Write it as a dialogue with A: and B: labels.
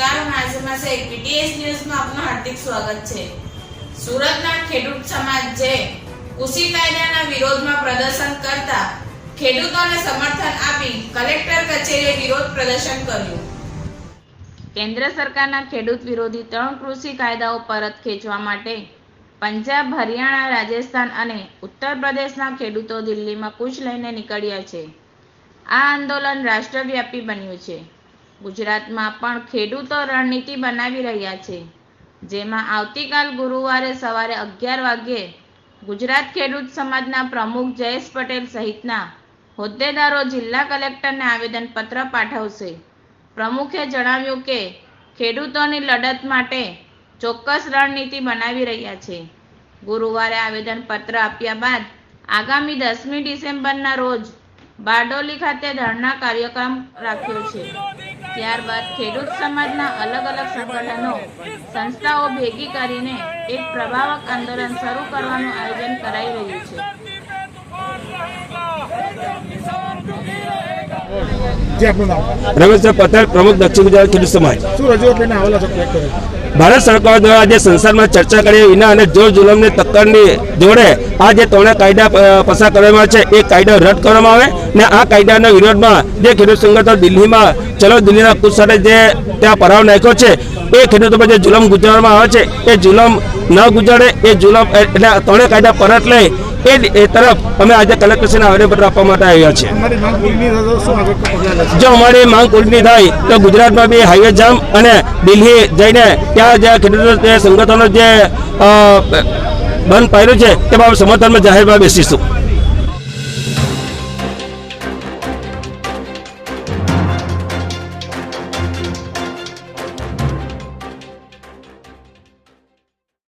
A: નમસ્કાર નાઝિમા શેખ પીટીએસ ન્યૂઝમાં આપનું હાર્દિક સ્વાગત છે. સુરતના ખેડૂત સમાજે કૃષિ કાયદાના વિરોધમાં પ્રદર્શન કરતા ખેડૂતોને સમર્થન આપી કલેક્ટર કચેરીએ વિરોધ પ્રદર્શન કર્યું. કેન્દ્ર સરકારના ખેડૂત વિરોધી ત્રણ કૃષિ કાયદાઓ પરત ખેંચવા માટે પંજાબ, હરિયાણા, રાજસ્થાન અને ઉત્તર પ્રદેશના ખેડૂતો દિલ્હીમાં કૂચ લઈને નીકળ્યા છે. આ આંદોલન રાષ્ટ્રવ્યાપી બન્યું છે. ગુજરાતમાં પણ ખેડૂતો રણનીતિ બનાવી રહ્યા છે. જેમાં આવતીકાલ ગુરુવારે સવારે અગિયાર વાગ્યે ગુજરાત ખેડૂત સમાજના પ્રમુખ જયેશ પટેલ સહિતના હોદ્દેદારો જિલ્લા કલેક્ટરને આવેદનપત્ર પાઠવશે. પ્રમુખે જણાવ્યું કે, ખેડૂતોની લડત માટે ચોક્કસ રણનીતિ બનાવી રહ્યા છે. ગુરુવારે આવેદનપત્ર આપ્યા બાદ આગામી દસમી ડિસેમ્બરના રોજ બારડોલી ખાતે ધરણા કાર્યક્રમ રાખ્યો છે. ત્યારબાદ ખેડૂત સમાજના અલગ અલગ સંગઠનો, સંસ્થાઓ ભેગી કરીને એક પ્રભાવક આંદોલન શરૂ કરવાનું આયોજન કરાઈ રહ્યું છે
B: જે આપનું નામ
C: રમેશભાઈ પટેલ પ્રમુખ દક્ષિણ ગુજરાત ખેડૂત સમાજ. ભારત સરકાર દ્વારા જે સંસદમાં ચર્ચા કરી વિના અને જોર જુલમની તક્કરની જોડે આ જે ત્રણે કાયદા પસાર કરવામાં છે એ કાયદો રદ કરવામાં આવે ને આ કાયદાના વિરોધમાં જે ખેડૂત સંગઠનો દિલ્હીમાં ચલો દિલ્હીના કુચ સાથે જે ત્યાં પરાવ નાખ્યો છે એ ખેડૂતો પર જે જુલમ ગુજારવામાં આવે છે. એ જુલમ ન ગુજારે એ જુલમ એટલે ત્રણે કાયદા પરત લે એ તરફ અમે આજે કલેક્ટરશ્રીને આવેદનપત્ર આપવા માટે આવ્યા છીએ.
B: લેશે?
C: જો અમારી માંગ પૂરી થાય તો ગુજરાતમાં બી હાઈવે જામ અને દિલ્હી જઈને ત્યાં જે ખેડૂતો સંગઠનો જે બંધ પાડ્યું છે તે બાબત સમર્થનમાં જાહેરમાં બેસીશું.